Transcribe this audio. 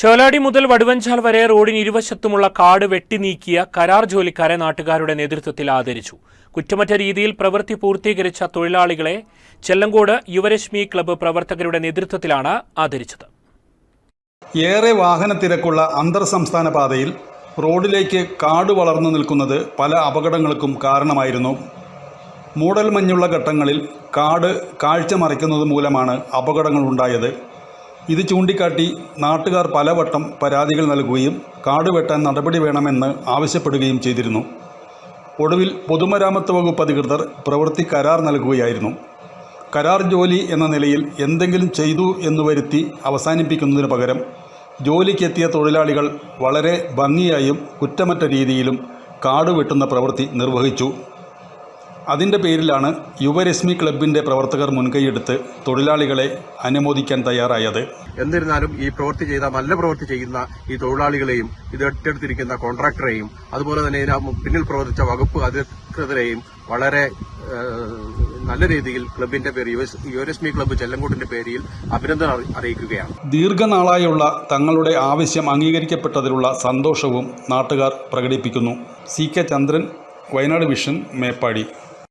ചോലാടി മുതൽ വടുവഞ്ചാൽ വരെ റോഡിന് ഇരുവശത്തുമുള്ള കാട് വെട്ടിനീക്കിയ കരാർ ജോലിക്കാരെ നാട്ടുകാരുടെ നേതൃത്വത്തിൽ ആദരിച്ചു. കുറ്റമറ്റ രീതിയിൽ പ്രവൃത്തി പൂർത്തീകരിച്ച തൊഴിലാളികളെ ചെല്ലങ്കോട് യുവരശ്മി ക്ലബ്ബ് പ്രവർത്തകരുടെ നേതൃത്വത്തിലാണ് ആദരിച്ചത്. ഏറെ വാഹന തിരക്കുള്ള അന്തർ സംസ്ഥാന പാതയിൽ റോഡിലേക്ക് കാട് വളർന്നു നിൽക്കുന്നത് പല അപകടങ്ങൾക്കും കാരണമായിരുന്നു. മൂടൽ മഞ്ഞുള്ള ഘട്ടങ്ങളിൽ കാട് കാഴ്ച മറിക്കുന്നത് മൂലമാണ് അപകടങ്ങൾ ഉണ്ടായത് ഇത് ചൂണ്ടിക്കാട്ടി നാട്ടുകാർ പലവട്ടം പരാതികൾ നൽകുകയും കാട് വെട്ടാൻ നടപടി വേണമെന്ന് ആവശ്യപ്പെടുകയും ചെയ്തിരുന്നു. ഒടുവിൽ പൊതുമരാമത്ത് വകുപ്പ് അധികൃതർ പ്രവൃത്തി കരാർ നൽകുകയായിരുന്നു. കരാർ ജോലി എന്ന നിലയിൽ എന്തെങ്കിലും ചെയ്തു എന്ന് വരുത്തി അവസാനിപ്പിക്കുന്നതിന് പകരം ജോലിക്കെത്തിയ തൊഴിലാളികൾ വളരെ ഭംഗിയായും കുറ്റമറ്റ രീതിയിലും കാട് വെട്ടുന്ന പ്രവൃത്തി നിർവഹിച്ചു. അതിന്റെ പേരിലാണ് യുവരശ്മി ക്ലബിന്റെ പ്രവർത്തകർ മുൻകൈയെടുത്ത് തൊഴിലാളികളെ അനുമോദിക്കാൻ തയ്യാറായത്. എന്നിരുന്നാലും ഈ പ്രവൃത്തി ചെയ്ത നല്ല പ്രവൃത്തി ചെയ്യുന്ന ഈ തൊഴിലാളികളെയും ഇത് ഏറ്റെടുത്തിരിക്കുന്ന കോൺട്രാക്ടറെയും അതുപോലെ തന്നെ ഇതിന് പിന്നിൽ പ്രവർത്തിച്ച വകുപ്പ് അധികൃതരെയും വളരെ നല്ല രീതിയിൽ ക്ലബിന്റെ പേര് യുവരശ്മി ക്ലബ്ബ് ചെല്ലങ്കോട്ടിന്റെ പേരിൽ അഭിനന്ദനം അറിയിക്കുകയാണ്. ദീർഘനാളായുള്ള തങ്ങളുടെ ആവശ്യം അംഗീകരിക്കപ്പെട്ടതിലുള്ള സന്തോഷവും നാട്ടുകാർ പ്രകടിപ്പിക്കുന്നു. C K Chandran Wayanad vision Meppadi.